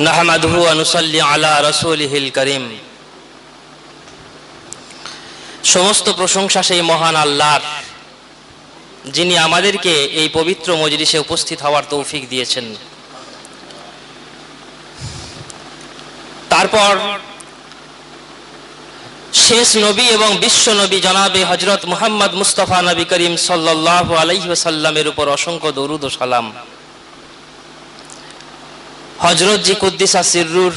নাহমাদহু আনুসাল্লি আলা রসুলিহিল করিম। সমস্ত প্রশংসা সেই মহান আল্লাহর, যিনি আমাদেরকে এই পবিত্র মজলিসে উপস্থিত হওয়ার তৌফিক দিয়েছেন। তারপর শেষ নবী এবং বিশ্ব নবী জনাবে হজরত মুহাম্মদ মুস্তফা নবী করিম সাল্লাহ আলহিসাল্লামের উপর অসংখ্য দরুদ ও সালাম। হজরত জি কুদ্দিসা সিররুর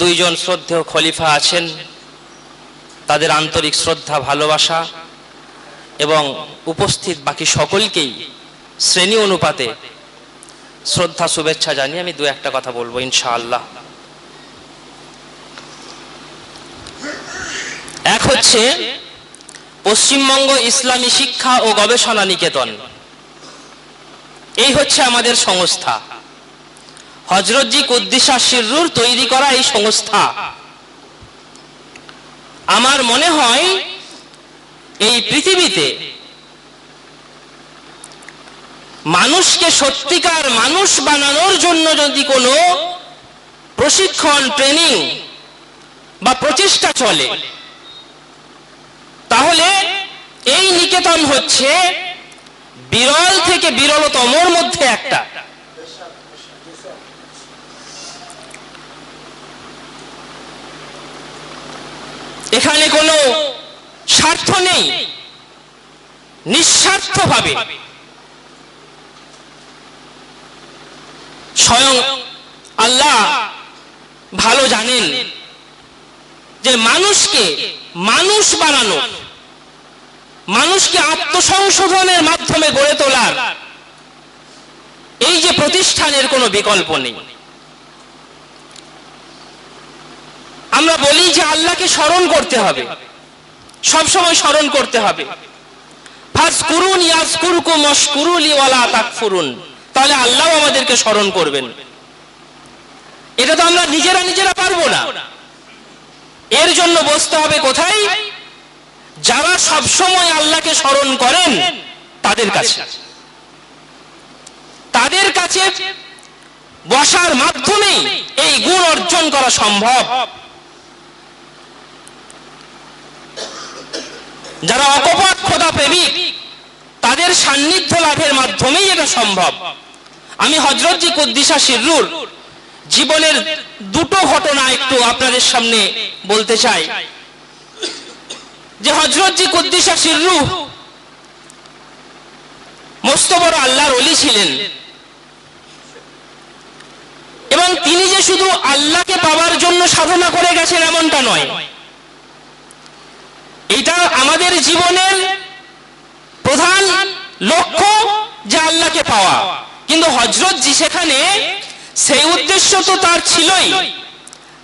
দুইজন শ্রদ্ধেয় খলিফা আছেন। তাদের আন্তরিক শ্রদ্ধা, ভালোবাসা এবং উপস্থিত বাকি সকলকেই শ্রেণি অনুপাতে শ্রদ্ধা, শুভেচ্ছা জানিয়ে আমি দু একটা কথা বলব ইনশাআল্লাহ। এক হচ্ছে পশ্চিমবঙ্গ ইসলামী শিক্ষা ও গবেষণা নিকেতন। এই হচ্ছে আমাদের সংস্থা। হজরতজি কুদ্দিসা শিররুর তৈরি করা এই সংস্থা। আমার মনে হয় এই পৃথিবীতে মানুষকে সত্যিকার মানুষ বানানোর জন্য যদি কোনো প্রশিক্ষণ ট্রেনিং বা প্রচেষ্টা চলে, তাহলে এই নিকেতন হচ্ছে বিরল থেকে বিরলতমর মধ্যে একটা। এখানে কোনো স্বার্থ নেই। নিঃস্বার্থভাবে। স্বয়ং আল্লাহ ভালো জানেন যে মানুষকে মানুষ বানানো মানুষকে আত্মসংশোধনের মাধ্যমে গড়ে তোলার। এই যে প্রতিষ্ঠানের কোনো বিকল্প নেই। আমরা বলি যে আল্লাহকে স্মরণ করতে হবে। সব সময় স্মরণ করতে হবে। তাহলে আল্লাহ আমাদেরকে স্মরণ করবেন। এটা তো আমরা নিজেরা নিজেরা পারব না। এর জন্য বসতে হবে কোথায়? যারা সব সময় আল্লাহকে স্মরণ করেন, তাদের কাছে। তাদের কাছে বসার মাধ্যমেই এই গুণ অর্জন করা সম্ভব। যারা অকপট খোদা প্রেমিক, তাদের সান্নিধ্য লাভের মাধ্যমেই এটা সম্ভব। আমি হজরতজি কুদ্দিসা শিররুর জীবনের দুটো ঘটনা একটু আপনাদের সামনে বলতে চাই। যে হজরতজি কুদ্দিসা শিররু মস্ত বড় আল্লাহর অলি ছিলেন। এবং তিনি যে শুধু আল্লাহকে পাওয়ার জন্য সাধনা করে গেছেন এমনটা নয় এটা আমাদের জীবনের প্রধান লক্ষ্য যে আল্লাহকে পাওয়া। কিন্তু হজরত জি সেখানে সেই উদ্দেশ্য তো তার ছিলই।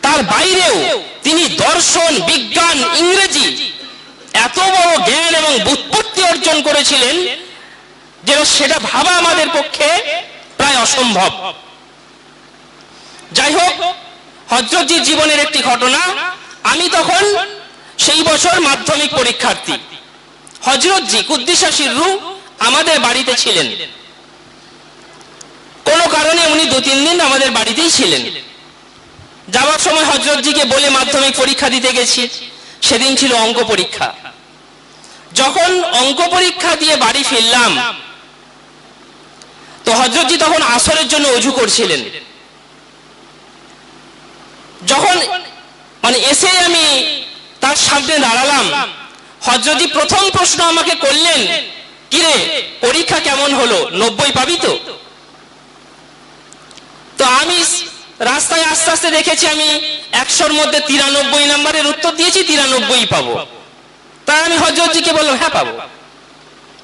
তার বাইরেও তিনি দর্শন, বিজ্ঞান, ইংরেজি এত বড় জ্ঞান এবং বুৎপত্তি অর্জন করেছিলেন যে সেটা ভাবা আমাদের পক্ষে প্রায় অসম্ভব। যাই হোক হজরতজির জীবনের একটি ঘটনা। আমি তখন বছর মাধ্যমিক পরীক্ষার্থী। হজরতজি কুদ্দিসা শিররু আমাদের বাড়িতে ছিলেন। কোনো কারণে উনি দু তিন দিন আমাদের বাড়িতেই ছিলেন। যাওয়ার সময় হজরতজিকে বলে মাধ্যমিক পরীক্ষা দিতে গেছি। সেদিন ছিল অঙ্ক পরীক্ষা। যখন অঙ্ক পরীক্ষা দিয়ে বাড়ি ফিরলাম, তো হজরতজি তখন আসরের জন্য অজু করছিলেন। যখন মানে এসে আমি তার সামনে দাঁড়ালাম। হজরতজি প্রথম প্রশ্ন আমাকে করলেন, কিরে, পরীক্ষা কেমন হলো? নব্বই পাবি তো? তো আমি রাস্তায় আস্তে আস্তে দেখেছি আমি একশোর মধ্যে তিরানব্বই নাম্বারের উত্তর দিয়েছি, তিরানব্বই পাবো। তাই আমি হজরতজিকে বললাম হ্যাঁ পাবো।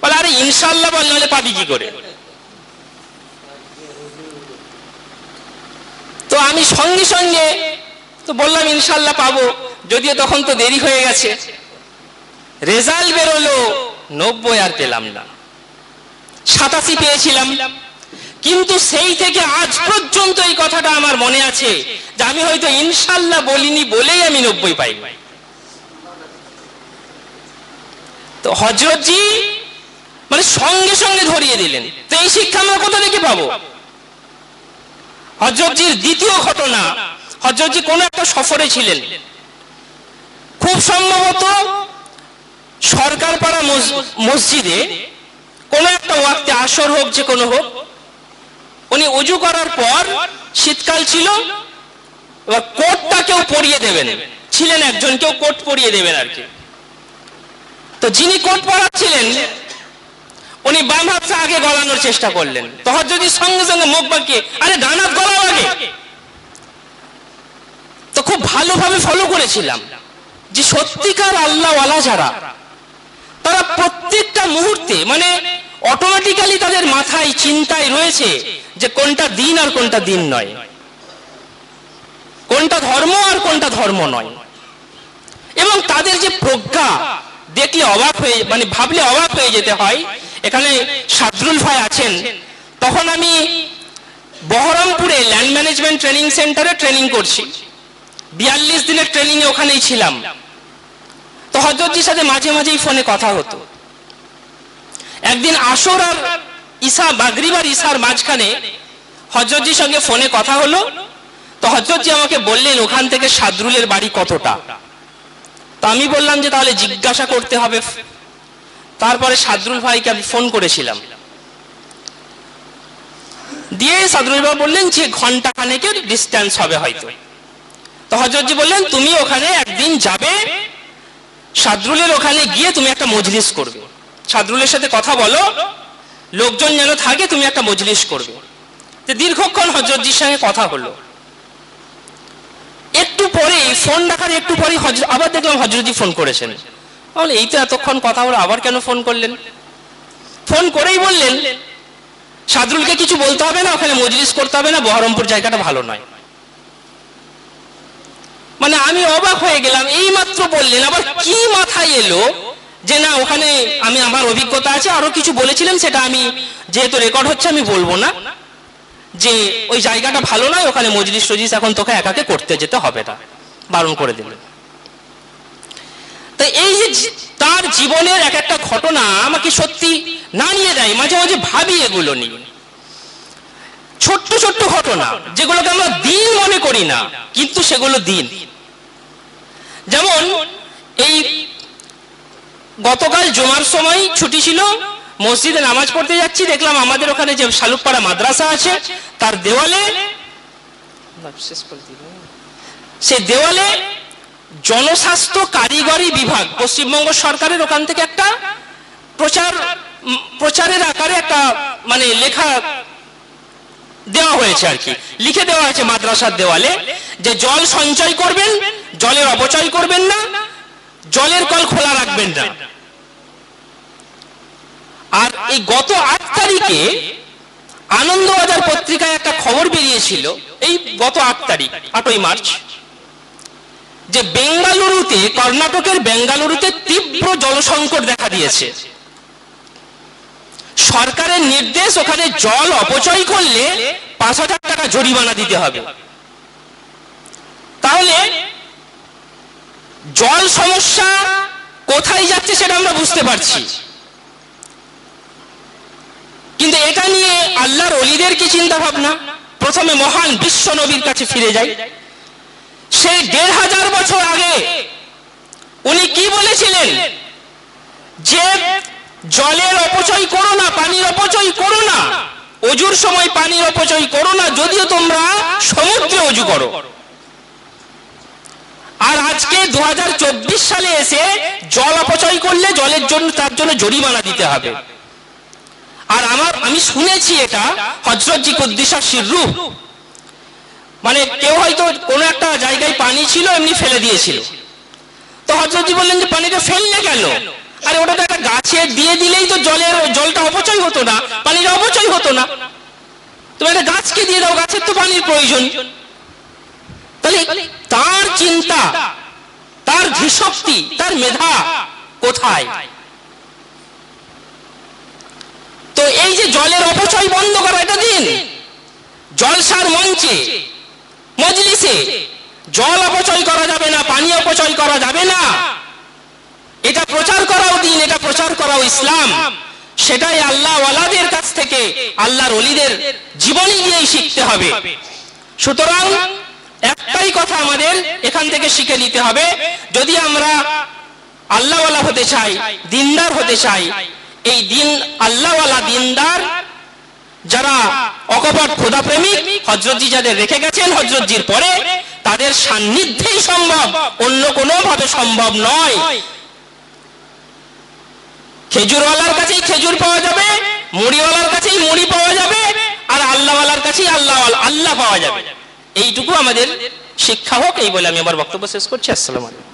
বলে, আরে ইনশাল্লাহ বল, নাহলে পাবি কি করে? তো আমি সঙ্গে সঙ্গে তো বললাম ইনশাল্লাহ পাবো। যদিও তখন তো দেরি হয়ে গেছে। রেজাল্ট বেরোলো, নব্বই আর পেলাম না। সাতাশি পেয়েছিলাম। কিন্তু সেই থেকে আজ পর্যন্ত এই কথাটা আমার মনে আছে যে আমি হয়তো ইনশাল্লাহ বলিনি বলেই আমি নব্বই পাই। তো হজরতজি মানে সঙ্গে সঙ্গে ধরিয়ে দিলেন। তো এই শিক্ষা আমরা কোথা থেকে পাবো? হজরতজির দ্বিতীয় ঘটনা। হজরতজি কোন একটা সফরে ছিলেন। খুব সম্ভবত সরকার পাড়া মসজিদে কোনো একটা ওয়াক্তে আসর হোক, যে কোনো হোক, উনি উজু করার পর শীতকাল ছিল, এবার কোটটা কেউ পরিয়ে দেবেন। ছিলেন একজন, কেউ কোট পরিয়ে দেবেন আর কি। তো যিনি কোট পরাচ্ছিলেন, উনি বাম হাতটা আগে গলানোর চেষ্টা করলেন। তখন যদি সঙ্গে সঙ্গে মুখ বাঁকিয়ে, আরে ডানাত গলা আগে। তো খুব ভালোভাবে ফলো করেছিলাম। যে সত্যিকার আল্লাহওয়ালা যারা, তারা প্রত্যেকটা মুহূর্তে মানে অটোমেটিক্যালি তাদের মাথায় চিন্তায় রয়েছে যে কোনটা দিন আর কোনটা দিন নয়। কোনটা ধর্ম আর কোনটা ধর্ম নয়। এবং তাদের যে প্রজ্ঞা, দেখলে অবাক হয়ে মানে ভাবলে অবাক হয়ে যেতে হয়। এখানে সাদরুল ভাই আছেন। তখন আমি বহরমপুরে ল্যান্ড ম্যানেজমেন্ট ট্রেনিং সেন্টারে ট্রেনিং করছি। বিয়াল্লিশ দিনের ট্রেনিং এ ওখানেই ছিলাম। তো হজরতজির সাথে মাঝে মাঝেই ফোনে কথা হতো। একদিন আসর আর ঈশা বাগরিব আর ঈশার মাঝখানে হজরতজির সঙ্গে ফোনে কথা হলো। তো হজরতজি আমাকে বললেন, ওখান থেকে সাদরুলের বাড়ি কতটা? তো আমি বললাম যে, তাহলে জিজ্ঞাসা করতে হবে। তারপরে সাদরুল ভাইকে আমি ফোন করেছিলাম। দিয়ে সাদরুল ভাই বললেন যে ঘণ্টা খানেকের ডিস্টেন্স হবে হয়তো। তো হজরতজি বললেন, তুমি ওখানে একদিন যাবে সাদরুলের ওখানে গিয়ে তুমি একটা মজলিস করবে। সাদরুলের সাথে কথা বলো, লোকজন যেন থাকে তুমি একটা মজলিস করবে। তো দীর্ঘক্ষণ হজরতজির সঙ্গে কথা হলো। একটু পরে ফোন রাখার একটু পরে আবার দেখলাম হজরতজি ফোন করেছেন। বলে এই তো এতক্ষণ কথা হলো, আবার কেন ফোন করলেন? ফোন করেই বললেন সাদরুলকে কিছু বলতে হবে না, ওখানে মজলিস করতে হবে না, বহরমপুর জায়গাটা ভালো নয়। মানে আমি অবাক হয়ে গেলাম, এই মাত্র বললেন, আবার কি মাথায় এলো যে না, ওখানে আমি আমার অভিজ্ঞতা আছে, আরও কিছু বলেছিলেন, সেটা আমি যেহেতু রেকর্ড হচ্ছে, আমি বলব না যে ওই জায়গাটা ভালো নয়, ওখানে মজলিস টজলিস এখন তোকে একাকে করতে যেতে হবে না। বারণ করে দিলেন। তো এই যে তার জীবনের এক একটা ঘটনা আমাকে সত্যি নাড়িয়ে দেয়, মাঝে মাঝে ভাবি এগুলো নিয়ে। ছোট্ট ছোট্ট ঘটনা, যেগুলোকে আমরা দিন মনে করি না, কিন্তু সেগুলো দিন। যেমন এই গতকাল জমার সময় ছুটি ছিল, মসজিদে নামাজ পড়তে যাচ্ছি, দেখলাম আমাদের ওখানে যে শালুকপাড়া মাদ্রাসা আছে, তার দেওয়ালে সে দেওয়ালে জনস্বাস্থ্য কারিগরি বিভাগ, পশ্চিমবঙ্গ সরকারের ওখান থেকে একটা প্রচার, প্রচারের আকারে একটা মানে লেখা দেওয়া হয়েছে আর কি, লিখে দেওয়া হয়েছে মাদ্রাসার দেওয়ালে, যে জল সঞ্চয় করবেন জলের অপচয় করবেন না, জলের কল খোলা রাখবেন না। আর এই গত আট তারিখে আনন্দবাজার পত্রিকায় একটা খবর বেরিয়েছিল, এই গত আট তারিখ, আটই মার্চ, যে বেঙ্গালুরুতে, কর্ণাটকের বেঙ্গালুরুতে তীব্র জলসংকট দেখা দিয়েছে। সরকারের নির্দেশ, ওখানে জল অপচয় করলে পাঁচ হাজার টাকা জরিমানা দিতে হবে। তাহলে জল সমস্যা কোথায় যাচ্ছে সেটা আমরা বুঝতে পারছি। কিন্তু এটা নিয়ে আল্লাহর অলিদের কি চিন্তা ভাবনা? প্রথমে মহান বিশ্ব নবীর কাছে ফিরে যাই। সেই দেড় হাজার বছর আগে উনি কি বলেছিলেন? যে জলের অপচয় করো না, পানির অপচয় করো না, অজুর সময় পানির অপচয় করো না, যদিও তোমরা সমুদ্রে অজু করো। আর আজকে দু হাজার চব্বিশ সালে এসে জল অপচয় করলে জলের জন্য, তার জন্য জরিমানা দিতে হবে। আর আমার, আমি শুনেছি এটা হজরতজি কুদ্দিসা শিররু মানে কেউ হয়তো কোনো একটা জায়গায় পানি ছিল, এমনি ফেলে দিয়েছিল। তো হজরতজি বললেন যে, পানিটা ফেললে কেন? আরে ওটা তো একটা গাছে দিয়ে দিলেই তো জলের, জলটা অপচয় হতো না, পানিটা অপচয় হতো না। তুমি একটা গাছকে দিয়ে দাও, গাছের তো পানির প্রয়োজন। তাহলে তার চিন্তা, তার ধীশক্তি, তার মেধা কোথায়? তো এই যে জলের অপচয় বন্ধ করা, এটা দিন। জলসার মঞ্চে, মজলিসে জল অপচয় করা যাবে না, পানি অপচয় করা যাবে না। এটা প্রচার করাও দিন, এটা প্রচার করাও ইসলাম। সেটাই আল্লাহ ওয়ালাদের কাছ থেকে, আল্লাহর অলিদের জীবনী দিয়েই শিখতে হবে। সুতরাং একটাই কথা আমাদের এখান থেকে শিখে নিতে হবে। যদি আমরা আল্লাহওয়ালা হতে চাই, দিনদার হতে চাই, এই দিন আল্লাহওয়ালা দিনদার যারা অকপট খোদা প্রেমিক হজরতজি যাদের রেখে গেছেন হজরতজির পরে, তাদের সান্নিধ্যেই সম্ভব, অন্য কোনো ভাবে সম্ভব নয়। খেজুরওয়ালার কাছেই খেজুর পাওয়া যাবে, মুড়িওয়ালার কাছেই মুড়ি পাওয়া যাবে, আর আল্লাহওয়ালার কাছেই আল্লাহ আল্লাহ পাওয়া যাবে। এইটুকু আমাদের শিক্ষা হোক এই বলে আমি আমার বক্তব্য শেষ করছি। আসসালাম আলাইকুম।